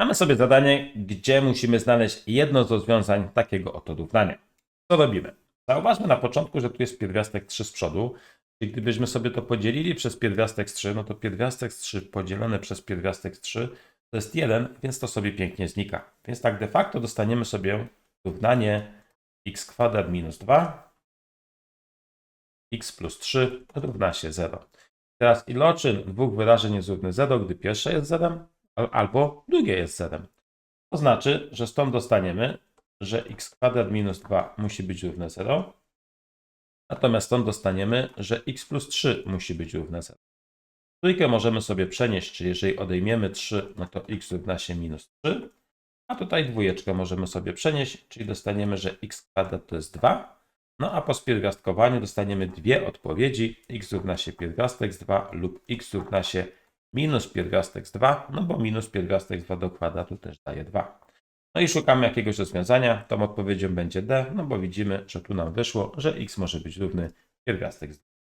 Mamy sobie zadanie, gdzie musimy znaleźć jedno z rozwiązań takiego oto równania. Co robimy? Zauważmy na początku, że tu jest pierwiastek 3 z przodu. I gdybyśmy sobie to podzielili przez pierwiastek z 3, no to pierwiastek z 3 podzielone przez pierwiastek z 3 to jest 1, więc to sobie pięknie znika. Więc tak de facto dostaniemy sobie równanie x kwadrat minus 2 x plus 3 równa się 0. Teraz iloczyn dwóch wyrażeń jest równy 0, gdy pierwsze jest 0, al- albo drugie jest 0. To znaczy, że stąd dostaniemy, że x kwadrat minus 2 musi być równe 0, natomiast stąd dostaniemy, że x plus 3 musi być równe 0. Trójkę możemy sobie przenieść, czyli jeżeli odejmiemy 3, no to x równa się minus 3, a tutaj dwójeczkę możemy sobie przenieść, czyli dostaniemy, że x kwadrat to jest 2, no a po spierwiastkowaniu dostaniemy dwie odpowiedzi, x równa się pierwiastek z 2 lub x równa się minus pierwiastek z 2, no bo minus pierwiastek z 2 do kwadratu też daje 2. No i szukamy jakiegoś rozwiązania, tą odpowiedzią będzie d, no bo widzimy, że tu nam wyszło, że x może być równy pierwiastek z 2.